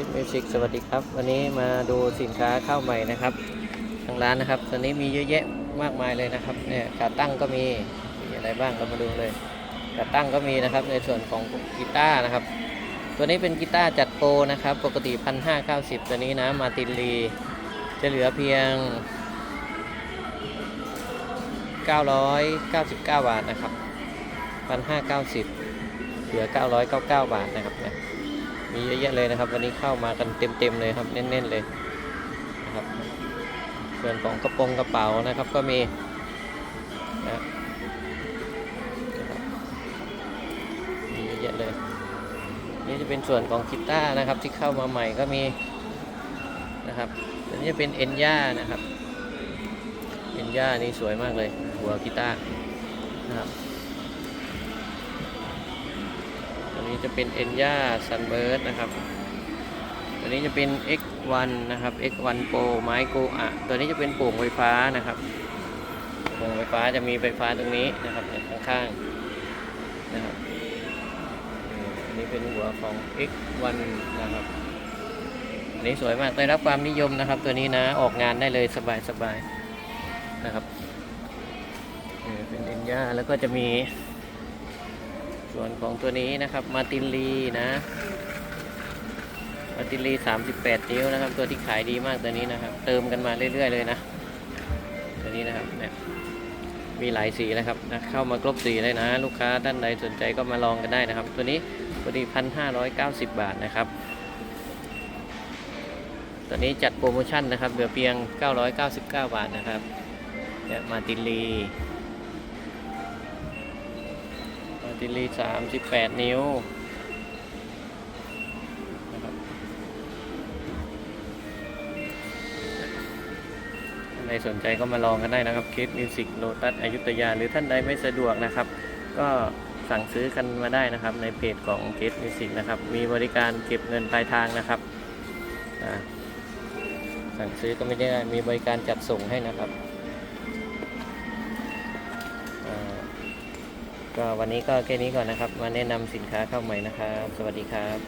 คิดมิวสิกสวัสดีครับ วันนี้มาดูสินค้าเข้าใหม่นะครับ ทางร้านนะครับ ตอนนี้มีเยอะแยะมากมายเลยนะครับ เนี่ยขาตั้งก็มี มีอะไรบ้างเรามาดูเลยขาตั้งก็มีนะครับ ในส่วนของกีตาร์นะครับ ตัวนี้เป็นกีตาร์จัดโปรนะครับ ปกติพันห้าเก้าสิบตัวนี้นะ มาตินลี จะเหลือเพียง 999 บาทนะครับ1,590เหลือ 999 บาทนะครับเนี่ย มีเยอะแยะเลยนะครับ วันนี้เข้ามากันเต็มๆเลยครับเน้นๆเลยนะครับ ส่วนของกระโปรงกระเป๋านะครับก็มีนะครับมีเยอะแยะเลย นี่จะเป็นส่วนของกีตาร์นะครับที่เข้ามาใหม่ก็มีนะครับอันนี้เป็นเอ็นย่านะครับเอ็นย่านี่สวยมากเลย หัวกีตาร์นะครับ นี้จะเป็นเอ็นย่าซันเบิร์ดนะครับตัวนี้จะเป็น X1 นะครับ X1 Pro ไม้โกอะตัวนี้จะเป็นโป่งไฟฟ้านะครับโป่งไฟฟ้าจะมีไฟฟ้าตรงนี้นะครับข้างๆนะครับนี่อันนี้เป็นหัวของ X1 นะครับอันนี้สวยมากได้รับความนิยมนะครับ ตัวนี้นะออกงานได้เลยสบายๆนะครับเป็นเอ็นย่าแล้วก็จะมี ส่วนของตัวนี้นะครับมาตินลีนะมาตินลี 38 นิ้วนะครับ ตัวที่ขายดีมากตัวนี้นะครับ เติมกันมาเรื่อย ๆ เลยนะ ตัวนี้นะครับเนี่ยมีหลายสีนะครับนะเข้ามาครบสีเลยนะ ลูกค้าท่านใดสนใจก็มาลองกันได้นะครับ ตัวนี้พอดีพันห้าร้อยเก้าสิบบาทนะครับตอนนี้จัดโปรโมชั่นนะครับเหลือเพียง999บาทนะครับเนี่ยมาตินลี มาตินลี38นิ้วนะครับท่านใดสนใจก็มาลองกันได้นะครับเคสมิวสิกโลตัสอยุธยา หรือท่านใดไม่สะดวกนะครับ ก็สั่งซื้อกันมาได้นะครับ ในเพจของเคสมิวสิกนะครับ มีบริการเก็บเงินปลายทางนะครับสั่งซื้อก็ไม่ได้มีบริการจัดส่งให้นะครับ ก็วันนี้ก็แค่นี้ก่อนนะครับ มาแนะนำสินค้าเข้าใหม่นะครับ สวัสดีครับ